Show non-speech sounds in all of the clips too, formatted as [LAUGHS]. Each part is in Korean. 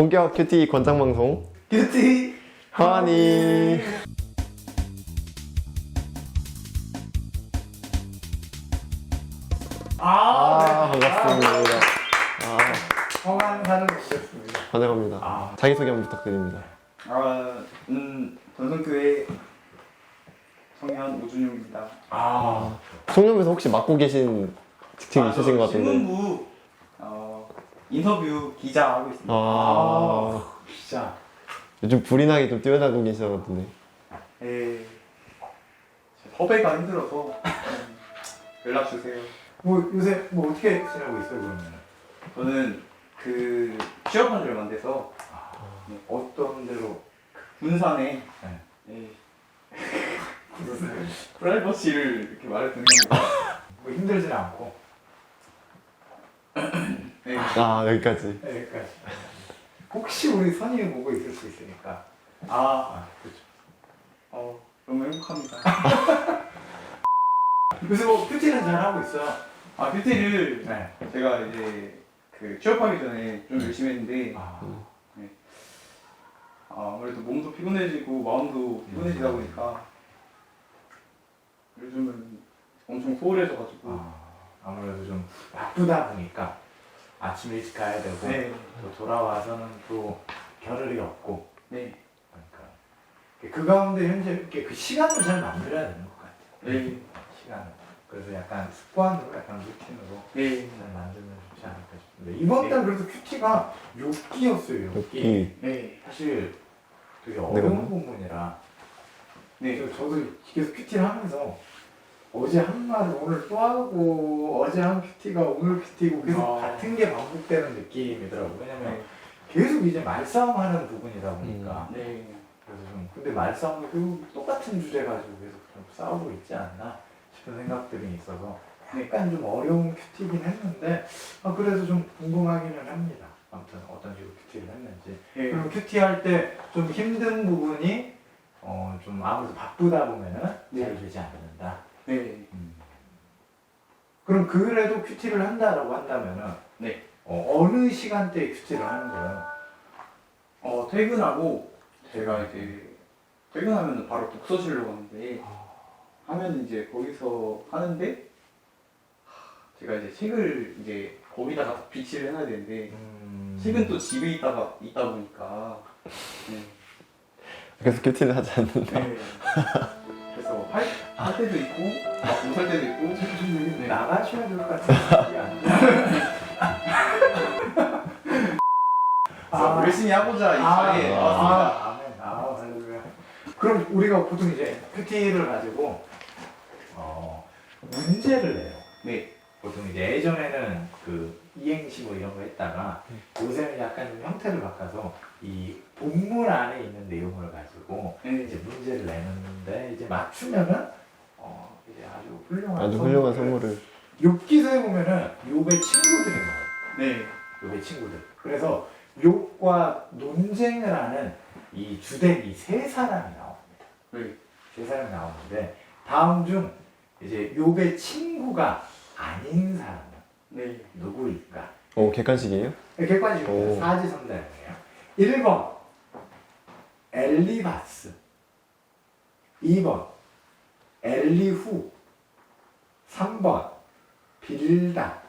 본격 큐티 권장 방송 뷰티 허니. 아, 아 네. 반갑습니다. 아 성한사는 오셨습니다. 환영합니다. 아. 자기 소개 한번 부탁드립니다. 아, 음, 전성교회 청년 오준용입니다. 아, 송년회에서 혹시 맡고 계신 직책이 아, 있으신 저것 같은데. 신문부 어, 인터뷰 기자 하고 있습니다. 아 진짜. 요즘 불이 나게 좀것 같은데. 예. 섭외가 힘들어서 음, 연락 주세요. 뭐 요새 뭐 어떻게 지내고 있어요 그러면? 저는 그 취업한 지 얼마 안 돼서 네, 어떤 대로? 군산에 네. 예. [LAUGHS] 프라이버시를 이렇게 말해 듣는 거. 뭐 힘들진 않고. 네. 아 여기까지. 네, 여기까지. 혹시 우리 선임이 보고 있을 수 있으니까. 아, 아, 그렇죠. 어, 너무 행복합니다. [LAUGHS] 요새 뭐 큐티는 잘 하고 있어. 아, 뷰티를 네. 제가 이제 그 취업하기 전에 좀 열심히 했는데 아, 아, 아무래도 몸도 피곤해지고 마음도 피곤해지다 보니까 요즘은 엄청 소홀해져가지고 아, 아무래도 좀 바쁘다 보니까 아침 일찍 가야 되고 네, 또 돌아와서는 또 겨를이 없고 네, 그러니까 그 가운데 현재 이렇게 그 시간을 잘 만들어야 되는 것 같아요. 네, 시간을. 그래서 약간 습관으로 약간 루틴으로 네, 잘 만들면 좋지 않을까 싶은데 이번 달 그래도 큐티가 욕기였어요. 욕기. 여기 네, 사실 되게 내가 어려운 뭐? 부분이라 네, 저- 저도 계속 큐티를 하면서 어제 한 말을 오늘 또 하고 어제 한 큐티가 오늘 큐티고 계속 아. 같은 게 반복되는 느낌이더라고요. 왜냐면 네, 계속 이제 말싸움하는 부분이다 보니까 네, 그래서 좀 근데 말싸움이 결국 똑같은 주제 가지고 계속 좀 싸우고 있지 않나 싶은 생각들이 있어서 약간 좀 어려운 큐티긴 했는데 아, 그래서 좀 궁금하기는 합니다. 아무튼 어떤 식으로 큐티를 했는지 네, 그럼 큐티 할 때 좀 힘든 부분이 어, 좀 아무래도 바쁘다 보면은 네. 잘 되지 않는다. 네, 그럼 그래도 큐티를 한다라고 한다면은 네. 어, 어느 시간대에 큐티를 하는 거예요? 어 퇴근하고 제가 이제 퇴근하면 바로 독서실로 가는데 하면 이제 거기서 하는데 하, 제가 이제 책을 이제 거기다가 비치를 해놔야 되는데 음... 책은 또 집에 있다가 있다 보니까 네. 그래서 큐티를 하지 않는다. 네. 할, 할 때도 있고 막 못할 때도 있고 네. 나가셔야 될 것 같은데. 그래서 열심히 하고자 이 아, 자리에 아, 나왔습니다. 아, 아멘. 아, 할렐루야. 그럼 우리가 보통 이제 큐티를 가지고 어, 문제를 내요. 네, 보통 이제 예전에는 그 이행시 뭐 이런 거 했다가 요새는 약간 좀 형태를 바꿔서 이 본문 안에 있는 내용을 가지고 네, 이제 문제를 내는데 이제 맞추면은 어 이제 아주 훌륭한 아주 훌륭한 선물을. 욥기서에 보면은 욥의 친구들이 나와요. 네, 욥의 친구들. 그래서 욥과 논쟁을 하는 이 주된 이 세 사람이 나옵니다. 네. 세 사람이 나오는데 다음 중 이제 욥의 친구가 아닌 사람은 네, 누구일까? 오 객관식이에요? 객관식입니다. 오. 사지선다형이에요. 1번. 엘리바스. 2번. 엘리후. 3번. 빌다.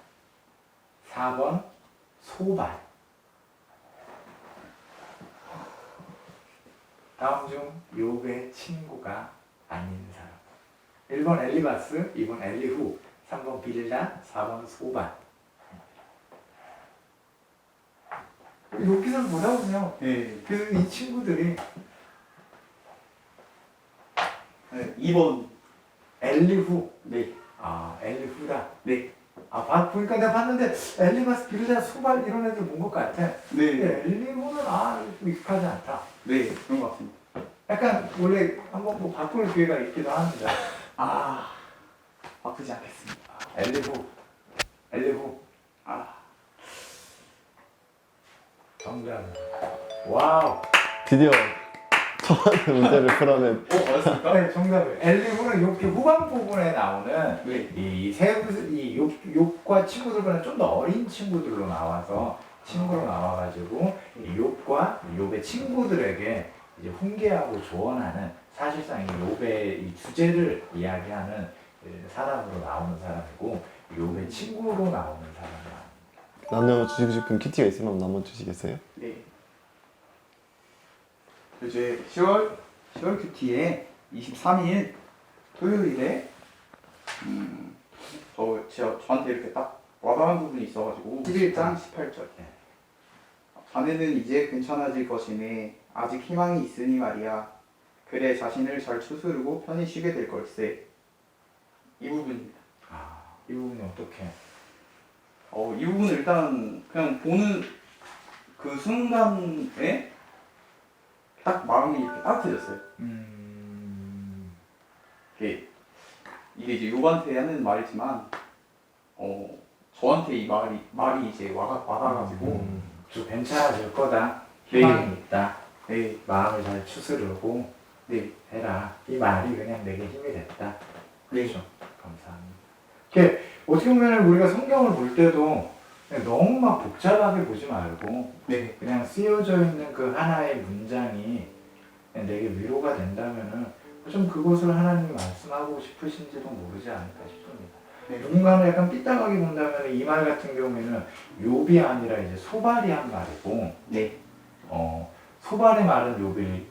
4번. 소발. 다음 중 욥의 친구가 아닌 사람. 1번 엘리바스 2번 엘리후 3번 빌다 4번 소발 여기서 뭐라 보면 네. 그래서 이 친구들이 네. 2번 엘리후 네, 아 엘리후다. 네, 아 봐, 보니까 내가 봤는데 엘리바스 빌라 소발 이런 애들 본 것 같아. 근데 네, 엘리후는 아 좀 익숙하지 않다. 네, 그런 것 같습니다. 약간 원래 한번 뭐 바꿀 기회가 있기도 하는데 아, 바쁘지 않겠습니다. 엘리후 엘리후 아, 정답 와우 드디어 첫 번째 문제를 풀어낸. 어, 맞습니까? 네 정답이에요 엘리후는 이렇게 후반 부분에 나오는 네, 이세이 욕과 친구들보다 좀 더 어린 친구들로 나와서 친구로 나와가지고 이 욕과 요배 친구들에게 이제 훈계하고 조언하는 사실상 이이 주제를 이야기하는 그 사람으로 나오는 사람이고 요배 친구로 나오는 사람이야. 나눠 주시고 싶은 큐티가 있으면 나눠 주시겠어요? 네. 이제 10월 10월 큐티에 23일 토요일에 음, 저 제가 저한테 이렇게 딱 와닿은 부분이 있어가지고 11장 18절. 자네는 이제 괜찮아질 것이네. 아직 희망이 있으니 말이야. 그래 자신을 잘 추스르고 편히 쉬게 될 걸세. 이 부분입니다. 아, 이 부분이 어떻게? 어, 이 부분은 일단 그냥 보는 그 순간에 딱 마음이 이렇게 따뜻해졌어요. 음, 이게, 이게 이제 요한테 하는 말이지만, 어, 저한테 이 말이, 말이 이제 와, 와닿아가지고, 음. 좀 괜찮아질 거다. 네. 희망이 있다. 네, 마음을 잘 추스르고 네, 해라. 이 말이 그냥 내게 힘이 됐다. 네. 그렇죠. 이게 어떻게 보면 우리가 성경을 볼 때도 너무 막 복잡하게 보지 말고 네, 그냥 쓰여져 있는 그 하나의 문장이 내게 위로가 된다면은 좀 그것을 하나님이 말씀하고 싶으신지도 모르지 않을까 싶습니다. 네. 누군가는 약간 삐딱하게 본다면 이 말 같은 경우에는 욥이 아니라 이제 소발이 한 말이고 네, 어, 소발의 말은 욥이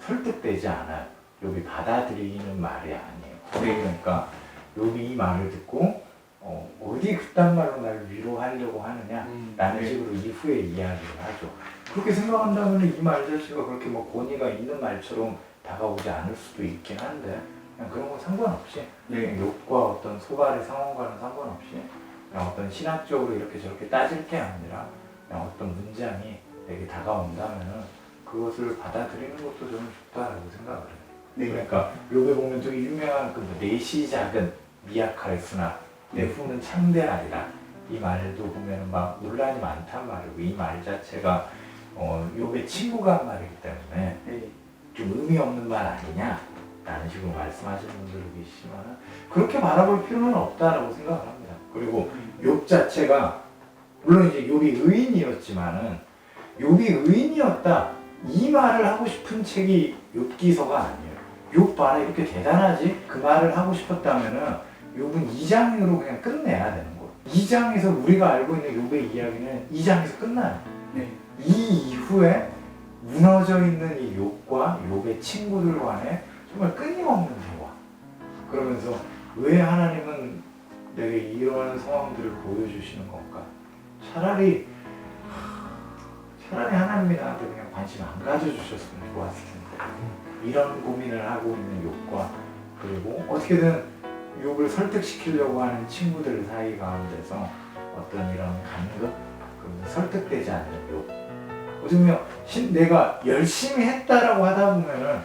설득되지 않아요. 욥이 받아들이는 말이 아니에요. 네. 그러니까 욥이 이 말을 듣고 어, 어디 그딴 말로 나를 위로하려고 하느냐 라는 네. 식으로 이후에 이야기를 하죠. 그렇게 생각한다면 이 말 자체가 그렇게 뭐 권위가 있는 말처럼 다가오지 않을 수도 있긴 한데 그냥 그런 건 상관없이 네, 욕과 어떤 소발의 상황과는 상관없이 그냥 어떤 신학적으로 이렇게 저렇게 따질 게 아니라 그냥 어떤 문장이 내게 다가온다면은 그것을 받아들이는 것도 저는 좋다라고 생각을 해요. 네, 그러니까 요게 보면 되게 유명한 그 내 시 작은 미약하였으나 내 후는 창대하리라 이 말도 보면은 막 논란이 많단 말이고 이 말 자체가 어 요게 친구가 한 말이기 때문에 네, 좀 의미 없는 말 아니냐 라는 식으로 말씀하시는 분들도 계시지만 그렇게 바라볼 필요는 없다라고 생각을 합니다. 그리고 욥 자체가 물론 이제 욥이 의인이었지만은 욥이 의인이었다 이 말을 하고 싶은 책이 욥기서가 아니에요. 욥 봐라 이렇게 대단하지 그 말을 하고 싶었다면은 욥은 2장으로 그냥 끝내야 되는 거예요. 2장에서 우리가 알고 있는 욥의 이야기는 2장에서 끝나요. 네, 이 이후에 무너져 있는 이 욥과 욥의 친구들 간의 정말 끊임없는 대화. 그러면서 왜 하나님은 내게 이러한 상황들을 보여주시는 건가? 차라리 차라리 하나님이 나한테 그냥 관심 안 가져주셨으면 좋았을 텐데 이런 고민을 하고 있는 욥과 그리고 어떻게든 욥을 설득시키려고 하는 친구들 사이 가운데서 어떤 이런 간극 그러면서 설득되지 않는 보면 신- 내가 열심히 했다라고 하다 보면은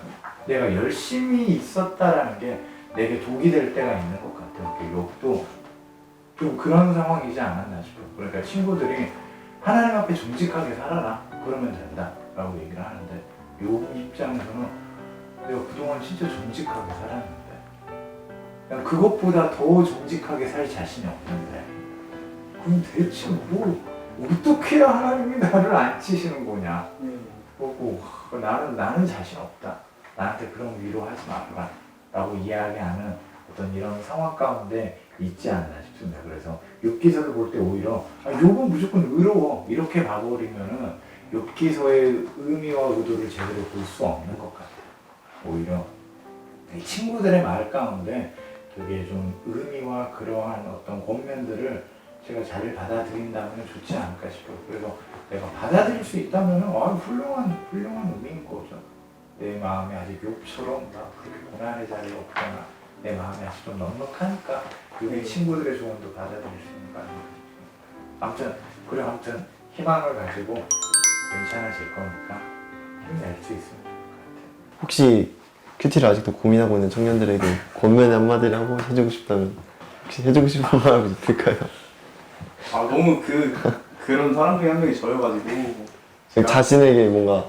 내가 열심히 있었다라는 게 내게 독이 될 때가 있는 것 같아요. 그 욕도 좀 그런 상황이지 않았나 싶어요. 그러니까 친구들이 하나님 앞에 정직하게 살아라. 그러면 된다. 라고 얘기를 하는데 요 입장에서는 내가 그동안 진짜 정직하게 살았는데 그냥 그것보다 더 정직하게 살 자신이 없는데 그럼 대체 뭐 어떻게 해야 하나님이 나를 안 치시는 거냐 네, 보고 하, 나는 나는 자신 없다. 나한테 그런 위로하지 말라. 라고 이야기하는 어떤 이런 상황 가운데 있지 않나 싶습니다. 그래서 욥기서를 볼 때 오히려 아, 욥은 무조건 의로워 이렇게 봐버리면은 욥기서의 의미와 의도를 제대로 볼 수 없는 것 같아요. 오히려 이 친구들의 말 가운데 되게 좀 의미와 그러한 어떤 권면들을 제가 잘 받아들인다면 좋지 않을까 싶어요. 그래서 내가 받아들일 수 있다면 아, 훌륭한 훌륭한 의미인 거죠. 내 마음이 아직 욕처럼 막 그렇게 고난의 자리가 없거나 내 마음이 아직 좀 넉넉하니까 그게 친구들의 조언도 받아들일 수 있는 거 아닌가 싶습니다. 아무튼 그래 아무튼 희망을 가지고 괜찮아질 거니까 힘낼 수 있으면 좋을 것 같아요. 혹시 큐티를 아직도 고민하고 있는 청년들에게 권면의 한마디를 한번 해주고 싶다면 혹시 해주고 싶은 말 있을까요? 아 너무 그 그런 사람 중에 한 명이 저여가지고 제가 자신에게 뭔가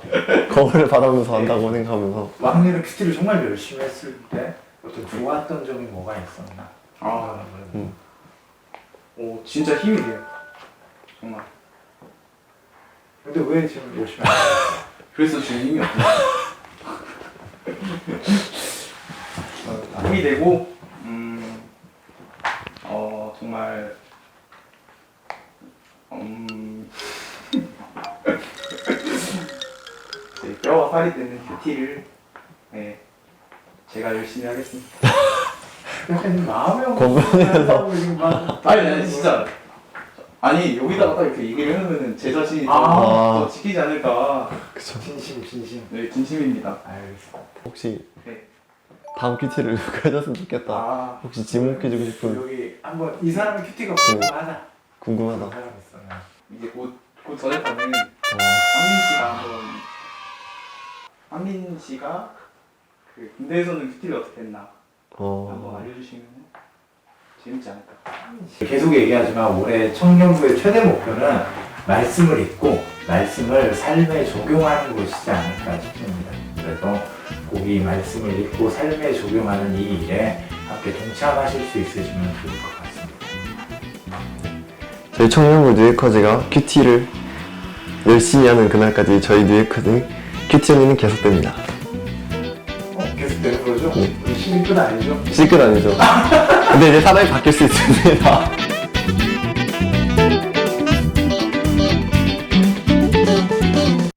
거울을 바라보면서 한다고 생각하면서 막내는 큐티를 정말 열심히 했을 때 어떤 좋았던 점이 뭐가 있었나? 아, 음. 오 진짜 힘이 돼요. 정말. 근데 왜 지금 열심히 안 해요? 그래서 지금 힘이 없어요. 어, 힘이 되고 음, 어 정말 음, [LAUGHS] 제 뼈와 살이 되는 큐티를 네, 제가 열심히 하겠습니다. 마음의 건강해서. 없는 지금 막 아니 아니 진짜 아니 여기다가 딱 이렇게 얘기를 해놓으면 제 자신이 더, 아. 더 지키지 않을까 그쵸. 진심 진심 네 진심입니다 알겠습니다 혹시 네. 다음 큐티를 [LAUGHS] 누가 해줬으면 좋겠다. 아 혹시 지목 해주고 싶은 여기 한번 이 사람의 큐티가 궁금하다 궁금하다. 사람 있어 나. 이제 곧, 곧 전역하는 어, 한민 씨가 한번 한민 씨가 그 군대에서는 큐티를 어떻게 했나 한번 어, 알려주시면 재밌지 않을까 계속 얘기하지만 올해 청년부의 최대 목표는 말씀을 읽고 말씀을 삶에 적용하는 것이지 않을까 싶습니다. 그래서 꼭 이 말씀을 읽고 삶에 적용하는 이 일에 함께 동참하실 수 있으시면 좋을 것 같습니다. 저희 청년부 뉴에커즈가 큐티를 열심히 하는 그날까지 저희 뉴에커즈는 큐티 언니는 계속됩니다. 아니죠? 시끌 아니죠? 근데 이제 사람이 바뀔 수 있습니다.